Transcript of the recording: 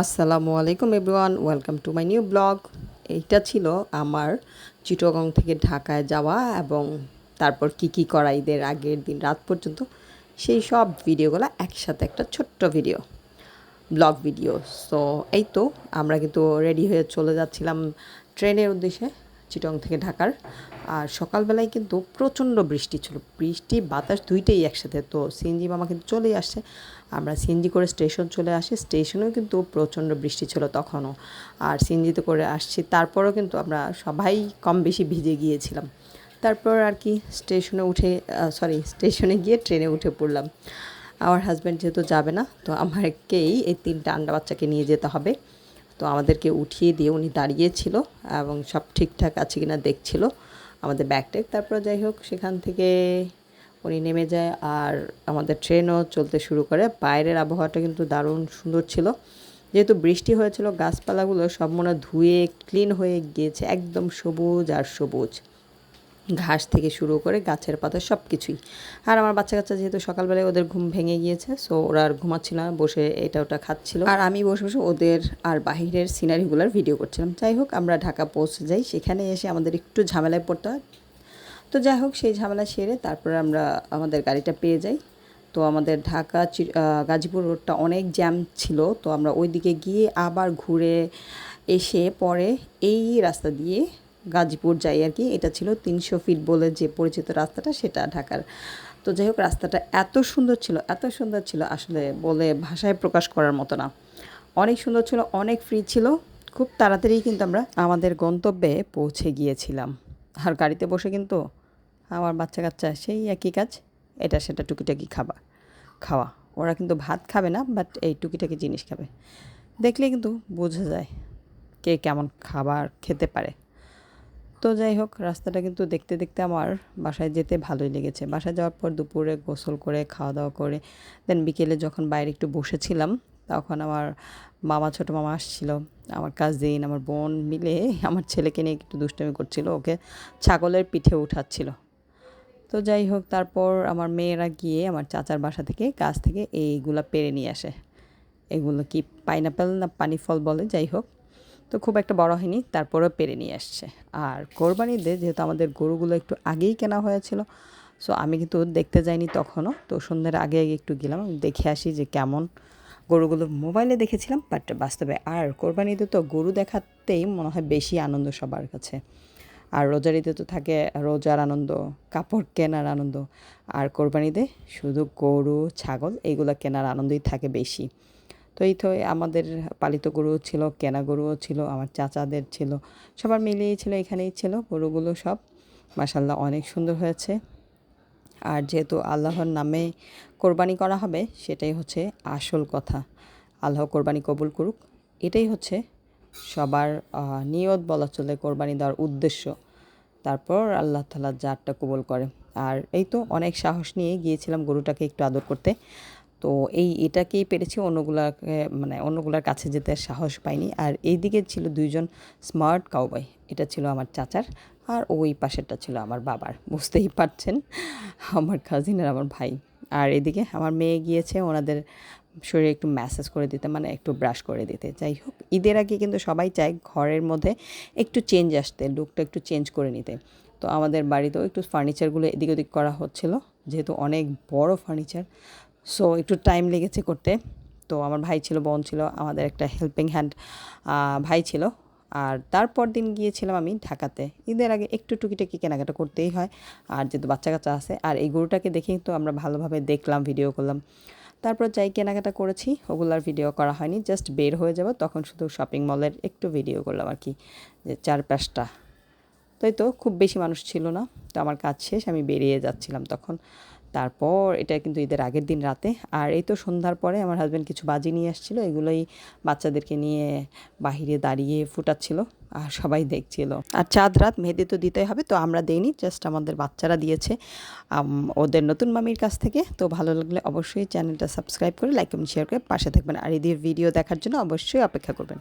আসসালামু আলাইকুম everyone, welcome to my new blog. এইটা ছিল আমার চিটগং থেকে ঢাকায় যাওয়া এবং তারপর কি কি করা ঈদের আগের দিন রাত পর্যন্ত, সেই সব ভিডিওগুলো একসাথে একটা ছোট্ট ভিডিও, ব্লগ ভিডিও। সো এই তো, আমরা কিন্তু রেডি হয়ে চলে যাচ্ছিলাম ট্রেনের উদ্দেশ্যে। চিটং থেকে ঢাকার। আর সকালবেলায় কিন্তু প্রচণ্ড বৃষ্টি ছিল। বৃষ্টি, বাতাস দুইটাই একসাথে। তো সিএনজি মামা কিন্তু চলেই আসছে। আমরা সিএনজি করে স্টেশন চলে আসি। স্টেশনেও কিন্তু প্রচণ্ড বৃষ্টি ছিল তখনও। আর সিএনজিতে করে আসছি। তারপরেও কিন্তু আমরা সবাই কম বেশি ভিজে গিয়েছিলাম। তারপর আর কি স্টেশনে উঠে সরি স্টেশনে গিয়ে ট্রেনে উঠে পড়লাম। আমার হাজব্যান্ড যেহেতু যাবে না, তো আমাকেই এই তিনটা আন্ডা বাচ্চাকে নিয়ে যেতে হবে। তো আমাদেরকে উঠিয়ে দিয়ে উনি দাঁড়িয়েছিল এবং সব ঠিকঠাক আছে কিনা দেখছিল আমাদের ব্যাগটেক তারপরে যাই হোক, সেখান থেকে উনি নেমে যায় আর আমাদের ট্রেনও চলতে শুরু করে। বাইরের আবহাওয়াটা কিন্তু দারুণ সুন্দর ছিল। যেহেতু বৃষ্টি হয়েছিল, গাছপালাগুলো সব মনে ধুয়ে ক্লিন হয়ে গিয়েছে, একদম সবুজ আর সবুজ। ঘাস থেকে শুরু করে গাছের পাতা সব কিছুই আর আমার বাচ্চা কাচ্চা যেহেতু সকালবেলায় ওদের ঘুম ভেঙে গিয়েছে সো ওরা আর ঘুমাচ্ছিল না, বসে এটা ওটা খাচ্ছিল। আর আমি বসে বসে ওদের আর বাহিরের সিনারিগুলোর ভিডিও করছিলাম। যাই হোক, আমরা ঢাকা পৌঁছে যাই। সেখানে এসে আমাদের একটু ঝামেলায় পড়তে হয়। তো যাই হোক, সেই ঝামেলা সেরে তারপরে আমরা আমাদের গাড়িটা পেয়ে যাই। তো আমাদের ঢাকা গাজীপুর রোডটা অনেক জ্যাম ছিল। তো আমরা ওই দিকে গিয়ে আবার ঘুরে এসে পরে এই রাস্তা দিয়ে গাজীপুর যাই আর কি, এটা ছিল তিনশো ফিট বলে যে পরিচিত রাস্তাটা, সেটা ঢাকার। তো যাই হোক, রাস্তাটা এত সুন্দর ছিল, এত সুন্দর ছিল আসলে বলে ভাষায় প্রকাশ করার মতো না। অনেক সুন্দর ছিল, অনেক ফ্রি ছিল, খুব তাড়াতাড়ি কিন্তু আমরা আমাদের গন্তব্যে পৌঁছে গিয়েছিলাম। আর গাড়িতে বসে কিন্তু আমার বাচ্চা কাচ্চা সেই একই কাজ, এটা সেটা টুকিটাকি খাবার খাওয়া। ওরা কিন্তু ভাত খাবে না বাট এই টুকিটাকি জিনিস খাবে। দেখলে কিন্তু বোঝা যায় কে কেমন খাবার খেতে পারে। তো যাই হোক, রাস্তাটা কিন্তু দেখতে দেখতে আমার বাসায় যেতে ভালোই লেগেছে। বাসায় যাওয়ার পর দুপুরে গোসল করে খাওয়া দাওয়া করে দেন বিকেলে যখন বাইরে একটু বসেছিলাম, তখন আমার মামা, ছোটো মামা আসছিল। আমার কাজিন আমার বোন মিলে আমার ছেলেকে নিয়ে একটু দুষ্টমি করছিল, ওকে ছাগলের পিঠে উঠাচ্ছিল। তো যাই হোক, তারপর আমার মেয়েরা গিয়ে আমার চাচার বাসা থেকে গাছ থেকে এইগুলো পেরে নিয়ে আসে। এগুলো কি পাইনাপেল না পানি ফল বলে? যাই হোক তো খুব একটা বড় হয়নি, তারপরেও পেরে নিয়ে আসছে। আর কোরবানিতে যেহেতু আমাদের গরুগুলো একটু আগেই কেনা হয়েছিল সো আমি কিন্তু দেখতে যাইনি তখনও। তো সন্ধ্যের আগে আগে একটু গেলাম, দেখে আসি যে কেমন গরুগুলো মোবাইলে দেখেছিলাম বাট বাস্তবে আর কোরবানিতে তো গরু দেখাতেই মনে হয় বেশি আনন্দ সবার কাছে। আর রোজারিতে তো থাকে রোজার আনন্দ, কাপড় কেনার আনন্দ, আর কোরবানিতে শুধু গরু, ছাগল এইগুলো কেনার আনন্দই থাকে বেশি। তো এই তো আমাদের পালিত গরু ছিল, কেনা গরুও ছিল, আমার চাচাদের ছিল, সবার মিলিয়ে ছিল, এখানেই ছিল, গরুগুলো সব। মাসাল্লাহ অনেক সুন্দর হয়েছে। আর যেহেতু আল্লাহর নামে কোরবানি করা হবে, সেটাই হচ্ছে আসল কথা। আল্লাহ কোরবানি কবুল করুক, এটাই হচ্ছে সবার নিয়ত বলা চলে কোরবানি দেওয়ার উদ্দেশ্য। তারপর আল্লাহ তালা জারটা কবুল করে। আর এই তো অনেক সাহস নিয়ে গিয়েছিলাম গরুটাকে একটু আদর করতে। তো এই এটাকেই পেরেছি, অন্যগুলাকে মানে অন্যগুলার কাছে যেতে সাহস পাইনি। আর এই দিকে ছিল দুইজন স্মার্ট কাউবয়, এটা ছিল আমার চাচার আর ওই পাশেরটা ছিল আমার বাবার, বুঝতেই পারছেন, আমার কাজিন আর আমার ভাই। আর এদিকে আমার মেয়ে গিয়েছে, ওনাদের শরীরে একটু ম্যাসেজ করে দিতে মানে একটু ব্রাশ করে দিতে। যাই হোক, ঈদের আগে কিন্তু সবাই চায় ঘরের মধ্যে একটু চেঞ্জ আসতে লুকটা একটু চেঞ্জ করে নিতে। তো আমাদের বাড়িতেও একটু ফার্নিচারগুলো এদিক ওদিক করা হচ্ছিল, যেহেতু অনেক বড় ফার্নিচার সো একটু টাইম লেগেছে করতে। তো আমার ভাই ছিল, বোন ছিল, আমাদের একটা হেল্পিং হ্যান্ড ভাই ছিল। আর তারপর দিন গিয়েছিলাম আমি ঢাকাতে। ঈদের আগে একটু টুকিটাকি কেনাকাটা করতেই হয়। আর যেহেতু বাচ্চা কাচ্চা আছে, আর এই গরুটাকে দেখেই তো আমরা ভালোভাবে দেখলাম ভিডিও করলাম। তারপর যাই কেনাকাটা করেছি, ওগুলার ভিডিও করা হয়নি জাস্ট বের হয়ে যাব। তখন শুধু শপিং মলের একটু ভিডিও করলাম আর কি, যে চারপাশটা। তাই তো, খুব বেশি মানুষ ছিল না। তো আমার কাজ শেষ, আমি বেরিয়ে যাচ্ছিলাম তখন। তারপর এটা কিন্তু ঈদের আগের দিন রাতে। আর এই তো সন্ধ্যার পরে আমার হাজব্যান্ড কিছু বাজি নিয়ে আসছিল, এগুলোই বাচ্চাদেরকে নিয়ে বাহিরে দাঁড়িয়ে ফুটাচ্ছিল আর সবাই দেখছিল। আর চাঁদ রাত মেহেদি তো দিতেই হবে, তো আমরা দেইনি জাস্ট আমাদের বাচ্চারা দিয়েছে। ওদের নতুন মামির কাছ থেকে, তো ভালো লাগলে অবশ্যই চ্যানেলটা সাবস্ক্রাইব করে লাইক এবং শেয়ার করে পাশে থাকবেন। আর ঈদের ভিডিও দেখার জন্য অবশ্যই অপেক্ষা করবেন।